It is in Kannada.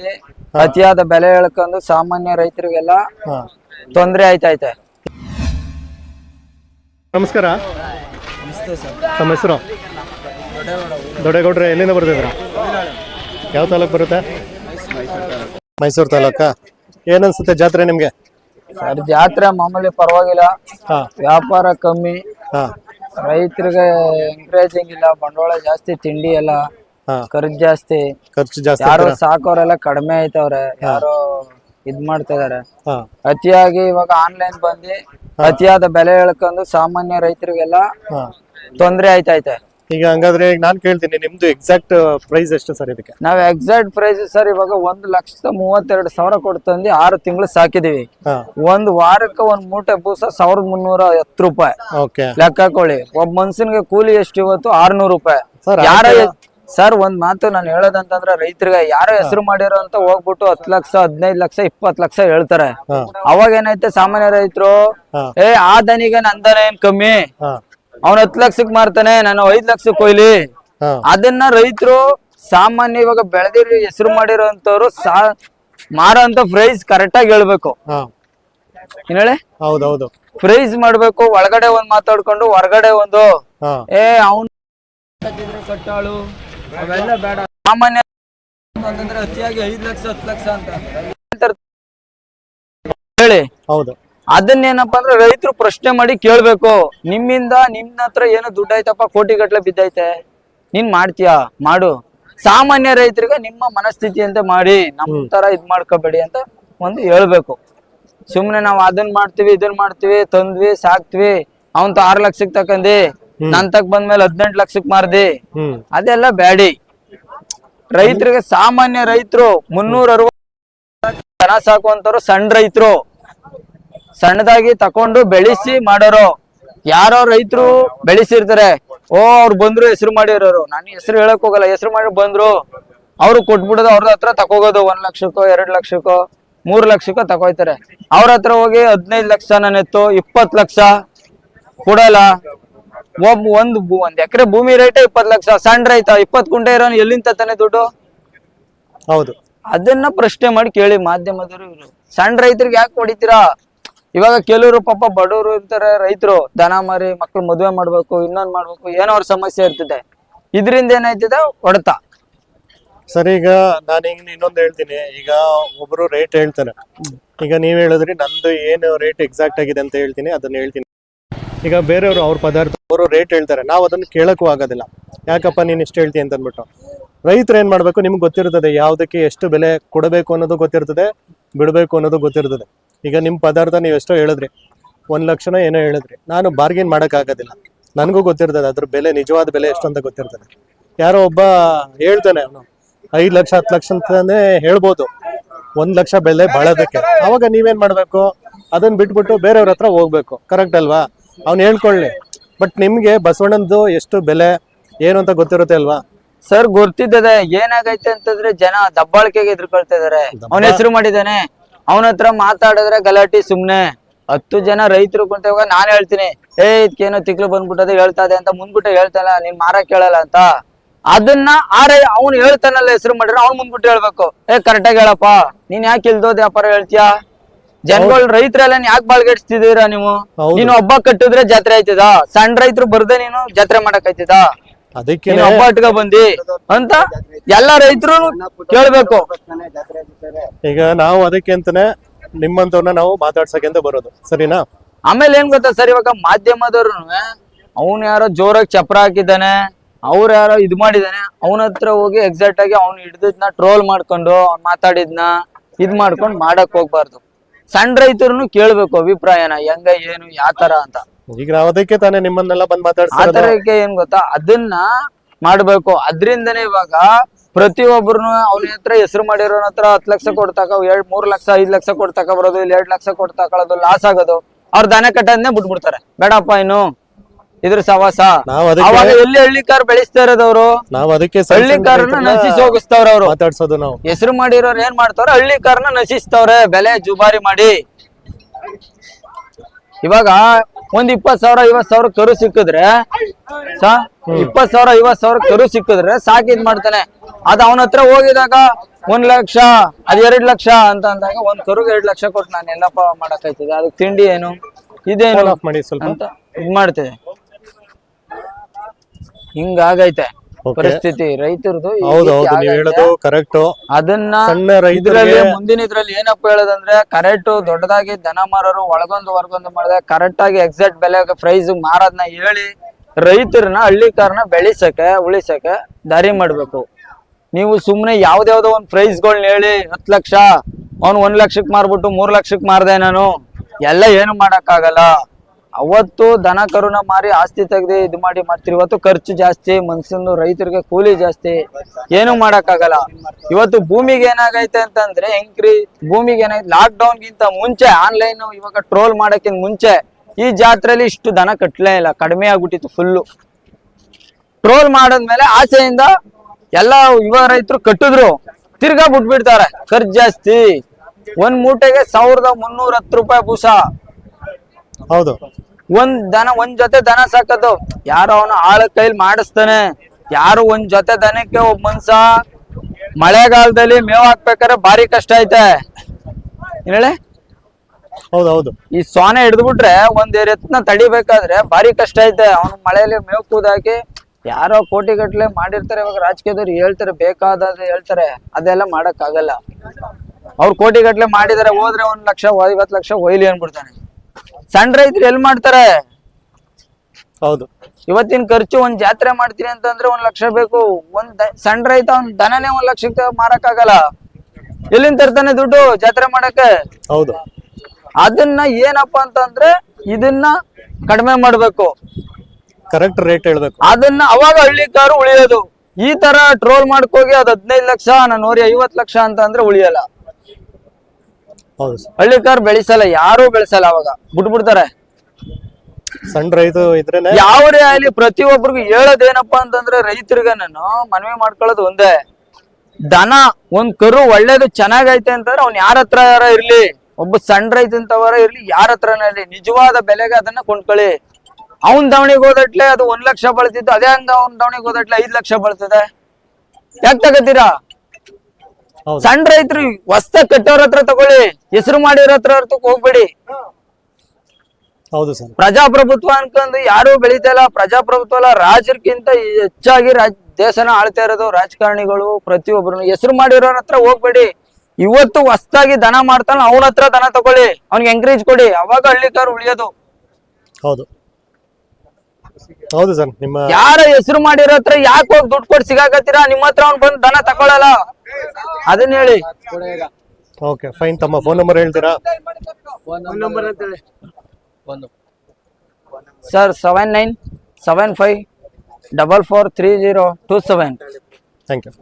ಇದೆ. ಅತಿಯಾದ ಬೆಲೆ ಹೇಳ್ಕೊಂಡು ಸಾಮಾನ್ಯ ರೈತರಿಗೆಲ್ಲ ಹಾ. ತೊಂದರೆ ಆಯ್ತೈತೆ ನಮಸ್ಕಾರ. ನಮಸ್ತೆ ಸರ್. ತಮ್ಮ ಹೆಸರು? ದೊಡ್ಡಗೌಡ್ರೆ ಎಲ್ಲಿಂದ ಬರ್ತಿದ್ರ ಯಾವ ತಾಲೂಕು ಬರುತ್ತೆ? ಮೈಸೂರು ತಾಲೂಕಾ? ಏನನ್ಸುತ್ತೆ ಜಾತ್ರೆ ನಿಮ್ಗೆ? ಸರ್ ಜಾತ್ರೆ ಮಾಮೂಲಿ ಪರವಾಗಿಲ್ಲ. ಹಾ. ವ್ಯಾಪಾರ ಕಮ್ಮಿ. ಹಾ. ರೈತರಿಗೆ ಎಂಕರೇಜಿಂಗ್ ಇಲ್ಲ ಬಂಡವಾಳ ಜಾಸ್ತಿ ತಿಂಡಿ ಎಲ್ಲ. ಖರ್ಚು ಜಾಸ್ತಿ. ಖರ್ಚು ಜಾಸ್ತಿ ಯಾರು ಸಾಕೋರೆಲ್ಲ ಕಡಿಮೆ ಆಯ್ತವ್ರೆ. ಯಾರೋ ಇದ್ ಮಾಡ್ತಿದಾರೆ. ಹಾ. ಅತಿಯಾಗಿ ಇವಾಗ ಆನ್ಲೈನ್ ಬಂದಿ ಅತಿಯಾದ ಬೆಲೆ ಹೇಳ್ಕೊಂಡು ಸಾಮಾನ್ಯ ರೈತರಿಗೆಲ್ಲ ತೊಂದ್ರೆ ಆಯ್ತೈತೆ ಈಗ ಹಂಗಾದ್ರೆ ಈಗ ನಾನ್ ಕೇಳ್ತೀನಿ ನಿಮ್ದು ಎಕ್ಸಾಕ್ಟ್ ಪ್ರೈಸ್ ಎಷ್ಟು ಸರ್ ಇದಕ್ಕೆ? ನಾವ್ ಎಕ್ಸಾಕ್ಟ್ ಪ್ರೈಸ್ ಸರ್ ಇವಾಗ ಒಂದ್ ಲಕ್ಷದ ಮೂವತ್ತೆರಡು ಸಾವಿರ ಕೊಟ್ಟು ತಂದು ಆರು ತಿಂಗಳು ಸಾಕಿದೀವಿ. ಒಂದ್ ವಾರಕ್ಕೆ ಒಂದ್ ಮೂಟೆ ಬೂಸ ಸಾವಿರದ ಮುನ್ನೂರ ಹತ್ತು ರೂಪಾಯಿ. ಲೆಕ್ಕ ಹಾಕೊಳ್ಳಿ. ಒಬ್ಬ ಮನ್ಸನ್ಗೆ ಕೂಲಿ ಎಷ್ಟು ಇವತ್ತು? ಆರ್ನೂರು ರೂಪಾಯಿ. ಯಾರ ಸರ್ ಒಂದ್ ಮಾತು ನಾನು ಹೇಳೋದಂತಂದ್ರೆ ರೈತರಿಗೆ ಯಾರೋ ಹೆಸರು ಮಾಡಿರೋ ಅಂತ ಹೋಗ್ಬಿಟ್ಟು ಹತ್ತು ಲಕ್ಷ ಹದಿನೈದು ಲಕ್ಷ ಇಪ್ಪತ್ ಲಕ್ಷ ಹೇಳ್ತಾರೆ. ಅವಾಗ ಏನೈತೆ ಸಾಮಾನ್ಯ ರೈತರು ಏ ಆ ದನಿಗೆ ನಂದನ ಏನ್ ಕಮ್ಮಿ? ಅವನ್ ಹತ್ ಲಕ್ಷಕ್ ಮಾರ್ತಾನೆ ನಾನು ಐದ್ ಲಕ್ಷಕ್ ಕೊಯ್ಲಿ. ಅದನ್ನ ರೈತರು ಸಾಮಾನ್ಯ ಇವಾಗ ಬೆಳೆದಿರೋ ಹೆಸರು ಮಾಡಿರೋಂತವ್ರು ಸಾ ಮಾರೋಂತ ಪ್ರೈಸ್ ಕರೆಕ್ಟ್ ಆಗಿ ಹೇಳ್ಬೇಕು. ಏನ್ ಹೇಳಿ? ಹೌದೌದು. ಪ್ರೈಸ್ ಮಾಡ್ಬೇಕು ಒಳಗಡೆ ಒಂದ್ ಮಾತಾಡ್ಕೊಂಡು ಹೊರಗಡೆ ಒಂದು ಏ ಅವ್ನು ಕಟ್ಟಾಳು. ಅವೆಲ್ಲ ಬೇಡ. ಸಾಮಾನ್ಯ ಅಂತಂದ್ರೆ ಅತಿಯಾಗಿ ಐದ್ ಲಕ್ಷ ಹತ್ತು ಲಕ್ಷ ಅಂತ. ಹೇಳಿ. ಹೌದು. ಅದನ್ನೇನಪ್ಪ ಅಂದ್ರೆ ರೈತರು ಪ್ರಶ್ನೆ ಮಾಡಿ ಕೇಳ್ಬೇಕು. ನಿಮ್ಮಿಂದ ನಿಮ್ನ ಹತ್ರ ಏನು ದುಡ್ಡು ಆಯ್ತಪ್ಪ ಕೋಟಿ ಗಟ್ಲೆ ಬಿದ್ದೈತೆ. ನೀನ್ ಮಾಡ್ತೀಯಾ? ಮಾಡು. ಸಾಮಾನ್ಯ ರೈತರಿಗೆ ನಿಮ್ಮ ಮನಸ್ಥಿತಿ ಅಂತ ಮಾಡಿ ನಮ್ ತರ ಇದ್ ಮಾಡ್ಕೋಬೇಡಿ ಅಂತ ಒಂದು ಹೇಳ್ಬೇಕು. ಸುಮ್ನೆ ನಾವ್ ಅದನ್ ಮಾಡ್ತೀವಿ ಇದನ್ ಮಾಡ್ತೀವಿ ತಂದ್ವಿ ಸಾಕ್ತಿವಿ ಅವಂತ ಆರ್ ಲಕ್ಷಕ್ ತಕಂದಿ. ನನ್ ತಕ್ ಬಂದ್ಮೇಲೆ ಹದಿನೆಂಟು ಲಕ್ಷಕ್ ಮಾರ್ದಿ. ಅದೆಲ್ಲ ಬ್ಯಾಡಿ. ರೈತರಿಗೆ ಸಾಮಾನ್ಯ ರೈತರು ಮುನ್ನೂರ ಅರವತ್ತು ದನ ಸಾಕುವಂತವ್ರು ಸಣ್ಣ ರೈತರು. ಸಣ್ಣದಾಗಿ ತಕೊಂಡು ಬೆಳೆಸಿ ಮಾಡೋರು. ಯಾರೋ ರೈತರು ಬೆಳೆಸಿರ್ತಾರೆ. ಓ ಅವ್ರು ಬಂದ್ರು ಹೆಸರು ಮಾಡಿರೋರು. ನಾನು ಹೆಸರು ಹೇಳಕ್ ಹೋಗಲ್ಲ. ಹೆಸರು ಮಾಡಿ ಬಂದ್ರು. ಅವ್ರು ಕೊಟ್ಬಿಡೋದು ಅವ್ರ ಹತ್ರ ತಕೋಗೋದು. ಒಂದ್ ಲಕ್ಷಕ್ಕೋ ಎರಡ್ ಲಕ್ಷಕ್ಕೋ ಮೂರ್ ಲಕ್ಷಕ್ಕೋ ತಕೋಯ್ತಾರೆ. ಅವ್ರ ಹತ್ರ ಹೋಗಿ ಹದಿನೈದು ಲಕ್ಷ ನಾನು ಎತ್ತು ಇಪ್ಪತ್ ಲಕ್ಷ ಕೊಡಲ್ಲ. ಒಬ್ಬ ಒಂದ್ ಒಂದ್ ಎಕರೆ ಭೂಮಿ ರೇಟ್ ಇಪ್ಪತ್ ಲಕ್ಷ ಸಣ್ಣ ರೈತ ಇಪ್ಪತ್ ಕುಂಟೆ ಇರೋನು ಎಲ್ಲಿಂದ ತಾನೆ ದುಡ್ಡು? ಹೌದು. ಅದನ್ನ ಪ್ರಶ್ನೆ ಮಾಡಿ ಕೇಳಿ ಮಾಧ್ಯಮದವರು ಇವ್ರು. ಸಣ್ಣ ರೈತರಿಗೆ ಯಾಕೆ ಹೊಡಿತೀರಾ? ಇವಾಗ ಕೆಲವರು ಪಾಪ ಬಡವರು ಇರ್ತಾರೆ ರೈತರು. ದನ ಮಾರಿ ಮಕ್ಳು ಮದುವೆ ಮಾಡ್ಬೇಕು ಇನ್ನೊಂದ್ ಮಾಡ್ಬೇಕು ಏನೋ ಅವ್ರ ಸಮಸ್ಯೆ ಇರ್ತದೆ. ಇದರಿಂದ ಏನಾಯ್ತದೆ? ಹೊಡೆತ. ಸರ್ ಈಗ ನಾನು ಈಗ ಇನ್ನೊಂದು ಹೇಳ್ತೀನಿ. ಈಗ ಒಬ್ರು ರೇಟ್ ಹೇಳ್ತಾರೆ. ಈಗ ನೀವ್ ಹೇಳಿದ್ರಿ ನಂದು ಏನು ರೇಟ್ ಎಕ್ಸಾಕ್ಟ್ ಆಗಿದೆ ಅಂತ ಹೇಳ್ತೀನಿ. ಅದನ್ನ ಹೇಳ್ತೀನಿ. ಈಗ ಬೇರೆಯವರು ಅವ್ರ ಪದಾರ್ಥ ಅವರು ರೇಟ್ ಹೇಳ್ತಾರೆ. ನಾವು ಅದನ್ನು ಕೇಳೋಕ್ಕೂ ಆಗೋದಿಲ್ಲ. ಯಾಕಪ್ಪ ನೀನು ಇಷ್ಟು ಹೇಳ್ತೀಯ ಅಂತ ಅಂದ್ಬಿಟ್ಟು ರೈತರು ಏನು ಮಾಡಬೇಕು ನಿಮ್ಗೆ ಗೊತ್ತಿರ್ತದೆ, ಯಾವುದಕ್ಕೆ ಎಷ್ಟು ಬೆಲೆ ಕೊಡಬೇಕು ಅನ್ನೋದು ಗೊತ್ತಿರ್ತದೆ, ಬಿಡಬೇಕು ಅನ್ನೋದು ಗೊತ್ತಿರ್ತದೆ. ಈಗ ನಿಮ್ಮ ಪದಾರ್ಥ ನೀವು ಎಷ್ಟೋ ಹೇಳಿದ್ರಿ, ಒಂದು ಲಕ್ಷನ ಏನೋ ಹೇಳಿದ್ರಿ. ನಾನು ಬಾರ್ಗೇನ್ ಮಾಡೋಕ್ಕಾಗೋದಿಲ್ಲ ನನಗೂ ಗೊತ್ತಿರ್ತದೆ, ಅದ್ರ ಬೆಲೆ ನಿಜವಾದ ಬೆಲೆ ಎಷ್ಟು ಅಂತ ಗೊತ್ತಿರ್ತದೆ. ಯಾರೋ ಒಬ್ಬ ಹೇಳ್ತಾನೆ ಅವನು, ಐದು ಲಕ್ಷ, ಹತ್ತು ಲಕ್ಷ ಅಂತಾನೆ ಹೇಳ್ಬೋದು. ಒಂದು ಲಕ್ಷ ಬೆಲೆ ಬಾಳೋದಕ್ಕೆ. ಅವಾಗ ನೀವೇನು ಮಾಡಬೇಕು? ಅದನ್ನು ಬಿಟ್ಬಿಟ್ಟು ಬೇರೆಯವ್ರ ಹತ್ರ ಹೋಗ್ಬೇಕು. ಕರೆಕ್ಟ್ ಅಲ್ವಾ? ಅವ್ನು ಹೇಳ್ಕೊಳ್ಳಿ. ಬಟ್ ನಿಮ್ಗೆ ಬಸವಣ್ಣಂದು ಎಷ್ಟು ಬೆಲೆ ಏನು ಅಂತ ಗೊತ್ತಿರುತ್ತೆ ಅಲ್ವಾ? ಸರ್ ಗೊತ್ತಿದ್ದದೆ. ಏನಾಗೈತೆ ಅಂತಂದ್ರೆ ಜನ ದಬ್ಬಾಳಿಕೆಗೆ ಎದುರ್ಕೊಳ್ತಾ ಇದಾರೆ. ಅವನ ಹೆಸರು ಮಾಡಿದಾನೆ ಅವನ ಹತ್ರ ಮಾತಾಡಿದ್ರೆ ಗಲಾಟಿ ಸುಮ್ನೆ. ಹತ್ತು ಜನ ರೈತರು ಕುಂತಾಗ ನಾನ್ ಹೇಳ್ತೀನಿ. ಏ ಇದಕ್ಕೇನೋ ತಿಕ್ಲು ಬಂದ್ಬಿಟ್ಟದೆ ಹೇಳ್ತಾ ಇದೆ ಅಂತ ಮುಂದ್ಬಿಟ್ಟು ಹೇಳ್ತಾನ ನೀನ್ ಮಾರಾ ಕೇಳಲ್ಲ ಅಂತ. ಅದನ್ನ ಆರೆ ಅವ್ನು ಹೇಳ್ತಾನಲ್ಲ ಹೆಸರು ಮಾಡಿದ್ರೆ ಅವ್ನ್ ಮುಂದ್ಬಿಟ್ಟು ಹೇಳ್ಬೇಕು. ಏ ಕರೆಕ್ಟಾಗಿ ಹೇಳಪ್ಪ. ನೀನ್ ಯಾಕೆ ಇಲ್ದೋದ್ ವ್ಯಾಪಾರ ಹೇಳ್ತೀಯಾ? ಜನಗಳು ರೈತರೆಲ್ಲ ಯಾಕೆ ಬಾಳ್ಗೆಡ್ಸ್ತಿದೀರಾ ನೀವು. ನೀನು ಹಬ್ಬ ಕಟ್ಟಿದ್ರೆ ಜಾತ್ರೆ ಆಯ್ತದ? ಸಣ್ಣ ರೈತರು ಬರ್ದೆ ನೀನು ಜಾತ್ರೆ ಮಾಡಕ್ ಆಯ್ತದ? ಅದಕ್ಕೆ ಹಬ್ಬ ಇಟ್ಕ ಬಂದಿ ಅಂತ ಎಲ್ಲಾ ರೈತರು ಕೇಳ್ಬೇಕು. ಈಗ ನಾವು ಅದಕ್ಕೆ ಅಂತಾನೆ ನಿಮ್ಮಂತವ್ರನ್ನ ನಾವು ಮಾತಾಡ್ಸಕ್ಕೆ ಅಂತ ಬರೋದು. ಸರಿನಾ? ಆಮೇಲೆ ಏನ್ ಗೊತ್ತಾ ಸರ್ ಇವಾಗ ಮಾಧ್ಯಮದವ್ರು ಅವನ್ ಯಾರೋ ಜೋರಾಗಿ ಚಪ್ರ ಹಾಕಿದ್ದಾನೆ ಅವ್ರ ಯಾರೋ ಇದ್ ಮಾಡಿದಾನೆ ಅವನ ಹತ್ರ ಹೋಗಿ ಎಕ್ಸಾಕ್ಟ್ ಆಗಿ ಅವ್ನು ಹಿಡ್ದಿದ್ನ ಟ್ರೋಲ್ ಮಾಡ್ಕೊಂಡು ಅವ್ನ್ ಮಾತಾಡಿದ್ನ ಇದ್ ಮಾಡ್ಕೊಂಡು ಮಾಡಕ್ ಹೋಗ್ಬಾರ್ದು. ಸಣ್ಣ ರೈತರು ಕೇಳ್ಬೇಕು ಅಭಿಪ್ರಾಯನ ಹೆಂಗ ಏನು ಯಾತರ ಅಂತ. ಈಗ ಅದಕ್ಕೆ ತಾನೇ ನಿಮ್ಮನ್ನೆಲ್ಲ ಬಂದ್ ಮಾತಾಡ್ತಾರೆ ಮಾತಾಡ್ಸಿರೋದು ತರಕ್ಕೆ ಏನ್ ಗೊತ್ತಾ? ಅದನ್ನ ಮಾಡ್ಬೇಕು. ಅದ್ರಿಂದನೇ ಇವಾಗ ಪ್ರತಿಯೊಬ್ಬರು ಅವನ ಹತ್ರ ಹೆಸರು ಮಾಡಿರೋನ ಹತ್ರ ಹತ್ತು ಲಕ್ಷ ಕೊಡ್ತಾಕ ಎರಡ್ ಮೂರ್ ಲಕ್ಷ ಐದ್ ಲಕ್ಷ ಕೊಡ್ತಾಕ ಬರೋದು ಇಲ್ಲಿ ಎರಡ್ ಲಕ್ಷ ಕೊಡ್ತಾಕೊಳ್ಳೋದು ಲಾಸ್ ಆಗೋದು ಅವ್ರ ದನ ಕಟ್ಟೋದನ್ನೇ ಬಿಟ್ಬಿಡ್ತಾರೆ. ಬೇಡಪ್ಪ ಇನ್ನು. ಇದ್ರ ಸವಾಸ. ನಾವ್ ಅದಕ್ಕೆ ಅವಾಗ ಎಲ್ಲಿ ಹಳ್ಳಿ ಕಾರ್ ಬೆಳೆಸ್ತಾ ಇರೋದವ್ರು? ನಾವ್ ಅದಕ್ಕೆ ಸಣ್ಣ ಹಳ್ಳಿ ಸಣ್ಣ ಕಾರ್ನ ರೈತರನ್ನ ನಶಿಸಿ ಹೋಗಿಸ್ತವ್ರ ಅವ್ರು. ಮಾತಾಡ್ಸೋದು ನಾವು. ಹೆಸರು ಮಾಡಿರೋರು ಏನ್ ಮಾಡ್ತಾವ್ರೆ? ಹಳ್ಳಿ ಕಾರ್ನ ನಶಿಸ್ತವ್ರೆ. ಬೆಲೆ ಜುಬಾರಿ ಮಾಡಿ. ಇವಾಗ ಒಂದ್ ಇಪ್ಪತ್ ಸಾವಿರ ಐವತ್ ಸಾವಿರ ಕರು ಸಿಕ್ಕಿದ್ರೆ ಸಾ ಇಪ್ಪತ್ ಸಾವಿರ ಐವತ್ ಸಾವಿರ ಕರು ಸಿಕ್ಕಿದ್ರೆ ಸಾಕಿದ್ ಮಾಡ್ತಾನೆ. ಅದ್ ಅವನ ಹತ್ರ ಹೋಗಿದಾಗ ಒಂದ್ ಲಕ್ಷ ಅದ್ ಎರಡ್ ಲಕ್ಷ ಅಂತ ಅಂದಾಗ ಒಂದ್ ಕರುಗೆ ಎರಡ್ ಲಕ್ಷ ಕೊಟ್ಟು ನಾನು ಎಲ್ಲಪ್ಪ ಮಾಡಕ್ಕಾಯ್ತದೆ ಅದಕ್ಕೆ ತಿಂಡಿ ಏನು? ಇದೇನು? ಫೋನ್ ಆಫ್ ಮಾಡಿ ಸ್ವಲ್ಪ. ಅಂತ ಇದ್ ಮಾಡ್ತಿದೆ ಹಿಂಗಾಗೈತೆ. ಪರಿಸ್ಥಿತಿ. ರೈತರದು ಈ ಹೌದು ರೀತಿ ಹೌದು ನೀವ್ ಹೇಳೋದು ಕರೆಕ್ಟ್ ಅದನ್ನ ಸಣ್ಣ ಇದ್ರಲ್ಲಿ ಮುಂದಿನ ಇದ್ರಲ್ಲಿ ಏನಪ್ಪ ಹೇಳೋದಂದ್ರೆ ಕರೆಕ್ಟ್ ದೊಡ್ಡದಾಗಿ ದನ ಮಾರೋರು ಒಳಗೊಂದು ಹೊರಗೊಂದು ಮಾಡಿದೆ ಕರೆಕ್ಟ್ ಆಗಿ ಎಕ್ಸಾಕ್ಟ್ ಬೆಲೆ ಪ್ರೈಸ್ ಮಾರೋದ್ನ ಹೇಳಿ ರೈತರನ್ನ ಹಳ್ಳಿಕಾರನ ಬೆಳೆಸಕ್ಕೆ ಉಳಿಸಕ್ಕೆ ದಾರಿ ಮಾಡ್ಬೇಕು. ನೀವು ಸುಮ್ನೆ ಯಾವ್ದ್ಯಾವ್ದೋ ಒಂದ್ ಪ್ರೈಸ್ಗಳನ್ನ ಹೇಳಿ ಹತ್ತು ಲಕ್ಷ ಅವ್ನು ಒಂದ್ ಲಕ್ಷಕ್ ಮಾರ್ಬಿಟ್ಟು ಮೂರ್ ಲಕ್ಷಕ್ ಮಾರ್ದೆ ನಾನು ಎಲ್ಲ ಏನು ಮಾಡಕ್ಕಾಗಲ್ಲ. ಅವತ್ತು ದನ ಕರುನ ಮಾರಿ ಆಸ್ತಿ ತೆಗ್ದು ಇದು ಮಾಡಿ ಮಾಡ್ತೀರಿ. ಇವತ್ತು ಖರ್ಚು ಜಾಸ್ತಿ ಮನ್ಸನ್ನು ರೈತರಿಗೆ ಕೂಲಿ ಜಾಸ್ತಿ. ಏನು ಮಾಡಕ್ಕಾಗಲ್ಲ. ಇವತ್ತು ಭೂಮಿಗೆ ಏನಾಗೈತೆ ಅಂತಂದ್ರೆ ಹೆಂಗ್ರಿ? ಭೂಮಿಗೆ ಏನಾಯ್ತು ಲಾಕ್ ಡೌನ್ ಗಿಂತ ಮುಂಚೆ ಆನ್ಲೈನ್ ಇವಾಗ ಟ್ರೋಲ್ ಮಾಡಕ್ಕಿಂತ ಮುಂಚೆ ಈ ಜಾತ್ರೆಲಿ ಇಷ್ಟು ದನ ಕಟ್ಲೇ ಇಲ್ಲ. ಕಡಿಮೆ ಆಗ್ಬಿಟ್ಟಿತ್ತು ಫುಲ್ಲು ಟ್ರೋಲ್ ಮಾಡಾದ್ಮೇಲೆ ಆಸೆಯಿಂದ ಎಲ್ಲ ಯುವ ರೈತರು ಕಟ್ಟಿದ್ರು. ತಿರ್ಗಾ ಬಿಟ್ಬಿಡ್ತಾರೆ. ಖರ್ಚು ಜಾಸ್ತಿ. ಒಂದ್ ಮೂಟೆಗೆ ಸಾವಿರದ ಮುನ್ನೂರ ಹತ್ತು ರೂಪಾಯಿ ಬೂಸ ಹೌದು. ಒಂದ್ ದನ ಒಂದ್ ಜೊತೆ ದನ ಸಾಕದು. ಯಾರು ಅವನು ಆಳ ಕೈಲಿ ಮಾಡಿಸ್ತಾನೆ. ಯಾರು ಒಂದ್ ಜೊತೆ ದನಕ್ಕೆ ಒಬ್ಬ ಮನ್ಸ? ಮಳೆಗಾಲದಲ್ಲಿ ಮೇವ್ ಹಾಕ್ಬೇಕಾದ್ರೆ ಭಾರಿ ಕಷ್ಟ ಐತೆ. ಏನ್ ಹೇಳಿ? ಹೌದು ಹೌದು. ಈ ಸೋನೆ ಹಿಡಿದ್ಬಿಟ್ರೆ ಒಂದ್ ಎತ್ನ ತಡಿಬೇಕಾದ್ರೆ ಭಾರಿ ಕಷ್ಟ ಐತೆ. ಅವ್ನ ಮಳೆಯಲ್ಲಿ ಮೇವು ಕೂದಾಕಿ ಯಾರೋ ಕೋಟಿ ಗಟ್ಲೆ ಮಾಡಿರ್ತಾರೆ. ಇವಾಗ ರಾಜಕೀಯದವ್ರು ಹೇಳ್ತಾರೆ ಬೇಕಾದ್ರೆ ಹೇಳ್ತಾರೆ. ಅದೆಲ್ಲ ಮಾಡಕ್ ಆಗಲ್ಲ ಅವ್ರು ಕೋಟಿ ಗಟ್ಲೆ ಮಾಡಿದಾರೆ ಹೋದ್ರೆ ಒಂದ್ ಲಕ್ಷ ಐವತ್ ಲಕ್ಷ ಒಯ್ಲಿ ಅನ್ಬಿಡ್ತಾನೆ. ಸಣ್ಣ ರೈತರು ಎಲ್ಲಿ ಮಾಡ್ತಾರೆ? ಹೌದು. ಇವತ್ತಿನ ಖರ್ಚು ಒಂದ್ ಜಾತ್ರೆ ಮಾಡ್ತೀನಿ ಅಂತಂದ್ರೆ ಒಂದ್ ಲಕ್ಷ ಬೇಕು. ಒಂದ್ ಸಣ್ಣ ರೈತ ಒಂದ್ ದನನೇ ಒಂದ್ ಲಕ್ಷಕ್ಕೆ ಮಾರಕ್ ಆಗಲ್ಲ ಎಲ್ಲಿಂದ ತರ್ತಾನೆ ದುಡ್ಡು ಜಾತ್ರೆ ಮಾಡಕ್ಕೆ? ಹೌದು. ಅದನ್ನ ಏನಪ್ಪಾ ಅಂತಂದ್ರೆ ಇದನ್ನ ಕಡಿಮೆ ಮಾಡ್ಬೇಕು. ಕರೆಕ್ಟ್ ರೇಟ್ ಹೇಳ್ಬೇಕು. ಅದನ್ನ ಅವಾಗ ಹಳ್ಳಿಕಾರು ಉಳಿಯೋದು. ಈ ತರ ಟ್ರೋಲ್ ಮಾಡ್ಕೋಗಿ ಅದ್ ಹದಿನೈದು ಲಕ್ಷ ನಾನು ನೋಡಿ ಐವತ್ ಲಕ್ಷ ಅಂತ ಅಂದ್ರೆ ಉಳಿಯಲ್ಲ. ಹೌದು ಕಾರ್ ಬೆಳೆಸಲ್ಲ ಯಾರು ಬೆಳೆಸಲ್ಲ ಅವಾಗ. ಬಿಟ್ಬಿಡ್ತಾರೆ. ಸಣ್ಣ ರೈತ ಇದ್ರೇನೆ ಯಾವರೇ ಆಗ್ಲಿ ಪ್ರತಿಯೊಬ್ಬರಿಗೂ ಹೇಳೋದೇನಪ್ಪಾ ಅಂತಂದ್ರೆ ರೈತರಿಗೆ ನಾನು ಮನವಿ ಮಾಡ್ಕೊಳ್ಳೋದು ಒಂದೇ. ದನ ಒಂದ್ ಕರು ಒಳ್ಳೇದು ಚೆನ್ನಾಗೈತೆ ಅಂತಂದ್ರೆ ಅವ್ನ್ ಯಾರ ಹತ್ರ ಯಾರ ಇರ್ಲಿ ಒಬ್ಬ ಸಣ್ಣ ರೈತ ಅಂತವರ ಇರ್ಲಿ ಯಾರ ಹತ್ರನೇ ಇರ್ಲಿ ನಿಜವಾದ ಬೆಲೆಗೆ ಅದನ್ನ ಕೊಂಡ್ಕೊಳ್ಳಿ. ಅವನ್ ದವಣಿಗೆ ಹೋದಟ್ಲೆ ಅದು ಒಂದ್ ಲಕ್ಷ ಬಳತಿತ್ತು ಅದೇ ಹಂಗ ಅವ್ನ್ ದವಣಿಗೆ ಹೋದಟ್ಲೆ ಐದ್ ಲಕ್ಷ ಬಳ್ತದೆ. ಯಾಕೆ ತಗತ್ತೀರಾ ಹೌದು ಸಣ್ಣ ರೈತರು ಹೊಸ್ತ ಕಟ್ಟೋರ್ ಹತ್ರ ತಗೊಳ್ಳಿ ಹೆಸರು ಮಾಡಿರೋ ಹತ್ರ ಹೋಗ್ಬೇಡಿ. ಹೌದು ಸರ್. ಪ್ರಜಾಪ್ರಭುತ್ವ ಅನ್ಕೊಂಡು ಯಾರು ಬೆಳಿತಾ ಇಲ್ಲ. ಪ್ರಜಾಪ್ರಭುತ್ವ ಅಲ್ಲ ರಾಜರಿಗಿಂತ ಹೆಚ್ಚಾಗಿ ರಾಜ್ ದೇಶನ ಆಳ್ತಾ ಇರೋದು ರಾಜಕಾರಣಿಗಳು ಪ್ರತಿಯೊಬ್ಬರು ಹೆಸರು ಮಾಡಿರೋರ ಹತ್ರ ಹೋಗ್ಬೇಡಿ. ಇವತ್ತು ಹೊಸ್ತಾಗಿ ದನ ಮಾಡ್ತಾನ ಅವನ ಹತ್ರ ದನ ತಗೊಳ್ಳಿ. ಅವ್ನಿಗೆ ಎಂಕರೇಜ್ ಕೊಡಿ. ಅವಾಗ ಹಳ್ಳಿಕಾರ ಉಳಿಯೋದು. ಹೌದು. ಹೌದು ಸರ್ ನಿಮ್ಮ ಯಾರ ಹೆಸರು ಮಾಡಿರೋ ಹತ್ರ ಯಾಕೆ ಹೋಗಿ ದುಡ್ಡು ಕೊಟ್ಟು ಸಿಗಾಕತ್ತೀರಾ? ನಿಮ್ಮ ಹತ್ರ ಅವ್ನು ಬಂದು ದನ ತಗೊಳಲ್ಲ. ಅದನ್ನ ಹೇಳಿ. ಓಕೆ ಫೈನ್ ತಮ್ಮ ಫೋನ್ ನಂಬರ್ ಹೇಳ್ತೀರಾ? Sir seven nine seven five double four three zero two seven thank you